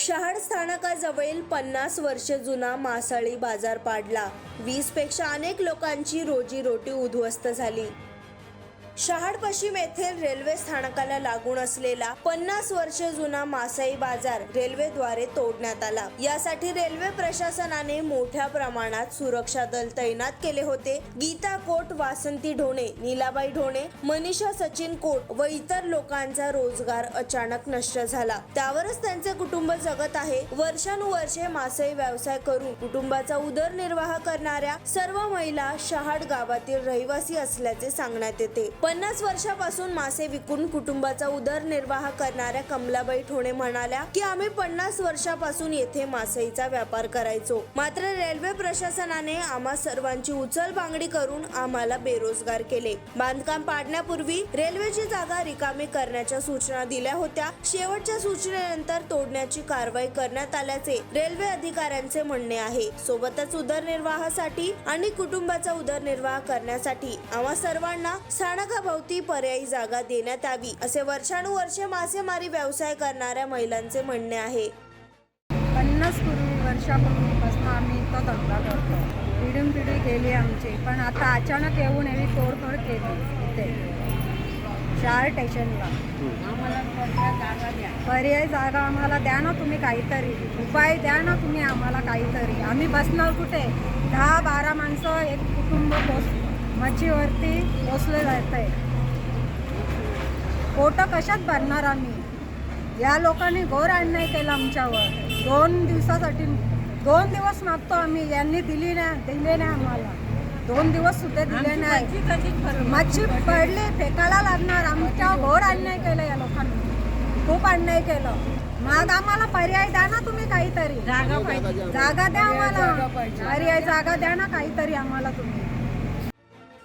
शहाड स्थानकाजवळील पन्नास वर्ष जुना मासळी बाजार पाडला. वीसपेक्षा अनेक लोकांची रोजीरोटी उद्ध्वस्त झाली. शहाड पश्चिम येथील रेल्वे स्थानकाला लागून असलेला पन्नास वर्ष जुना मासाई बाजार रेल्वेद्वारे तोडण्यात आला. यासाठी रेल्वे प्रशासनाने मोठ्या प्रमाणात सुरक्षा दल तैनात केले होते. गीता कोट वासंती ढोणे नीलाबाई ढोणे मनीषा सचिन कोट व इतर लोकांचा रोजगार अचानक नष्ट झाला. त्यावरच त्यांचे कुटुंब जगत आहे. वर्षानुवर्षे मासई व्यवसाय करून कुटुंबाचा उदरनिर्वाह करणाऱ्या सर्व महिला शहाड गावातील रहिवासी असल्याचे सांगण्यात येते. पन्नास वर्षापासून मासे विकून कुटुंबाचा उदरनिर्वाह करणाऱ्या कमलाबाई ठोणे म्हणाल्या की आम्ही पन्नास वर्षापासून येथे मासळीचा व्यापार करायचो. मात्र रेल्वे प्रशासनाने आम्हा सर्वांची उचल बांगडी करून आम्हाला बेरोजगार केले. बांधकाम पाडण्यापूर्वी रेल्वेची जागा रिकामी करण्याच्या सूचना दिल्या होत्या. शेवटच्या सूचनेनंतर तोडण्याची कारवाई करण्यात आल्याचे रेल्वे अधिकाऱ्यांचे म्हणणे आहे. सोबतच उदरनिर्वाहासाठी आणि कुटुंबाचा उदरनिर्वाह करण्यासाठी आम्हा सर्वांना भोवती पर्यायी जागा देण्यात यावी असे वर्षानुवर्षे मासेमारी व्यवसाय करणाऱ्या महिलांचे म्हणणे आहे. पन्नास पूर्वी वर्षापूर्वीपासून आम्ही इथं धंदा करतो. पिढून पिढी गेली आमची पण आता अचानक येऊन एवढी तोडफोड केली इथे. चार स्टेशनला. आम्हाला पर्याय जागा द्या? पर्याय जागा आम्हाला द्या ना तुम्ही काहीतरी. उपाय द्या ना तुम्ही आम्हाला काहीतरी. आम्ही बसणार कुठे? दहा बारा माणसं एक कुटुंब पोस मच्छीवरती पोचले जात आहे पोटं कशात भरणार आम्ही? या लोकांनी घोर अन्याय केला आमच्यावर. दोन दिवसासाठी दोन दिवस मागतो आम्ही. यांनी दिली नाही दिले नाही आम्हाला. दोन दिवस सुद्धा दिले नाही. मच्छी पडली फेकायला लागणार. आमच्यावर घोर अन्याय केलं या लोकांनी. खूप अन्याय केलं. मग आम्हाला पर्याय द्या ना तुम्ही काहीतरी. जागा द्या आम्हाला. पर्याय जागा द्या ना काहीतरी आम्हाला तुम्ही.